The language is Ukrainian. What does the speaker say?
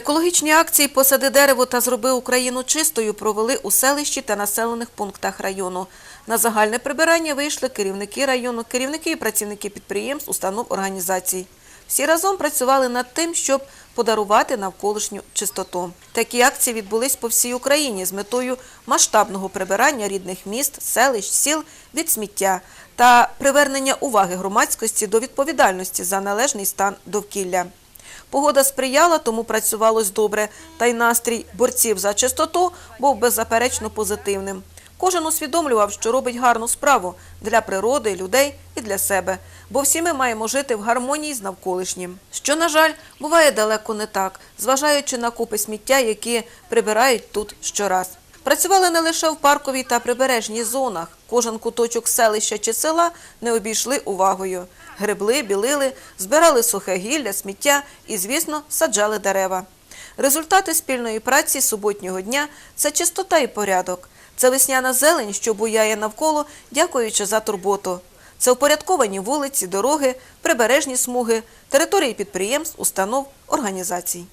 Екологічні акції «Посади дерево та зроби Україну чистою» провели у селищі та населених пунктах району. На загальне прибирання вийшли керівники району, керівники і працівники підприємств, установ, організацій. Всі разом працювали над тим, щоб подарувати навколишню чистоту. Такі акції відбулись по всій Україні з метою масштабного прибирання рідних міст, селищ, сіл від сміття та привернення уваги громадськості до відповідальності за належний стан довкілля. Погода сприяла, тому працювалось добре, та й настрій борців за чистоту був беззаперечно позитивним. Кожен усвідомлював, що робить гарну справу для природи, людей і для себе, бо всі ми маємо жити в гармонії з навколишнім. Що, на жаль, буває далеко не так, зважаючи на купи сміття, які прибирають тут щораз. Працювали не лише в парковій та прибережній зонах. Кожен куточок селища чи села не обійшли увагою. Гребли, білили, збирали сухе гілля, сміття і, звісно, саджали дерева. Результати спільної праці суботнього дня це чистота і порядок. Це весняна зелень, що буяє навколо, дякуючи за турботу. Це упорядковані вулиці, дороги, прибережні смуги, території підприємств, установ, організацій.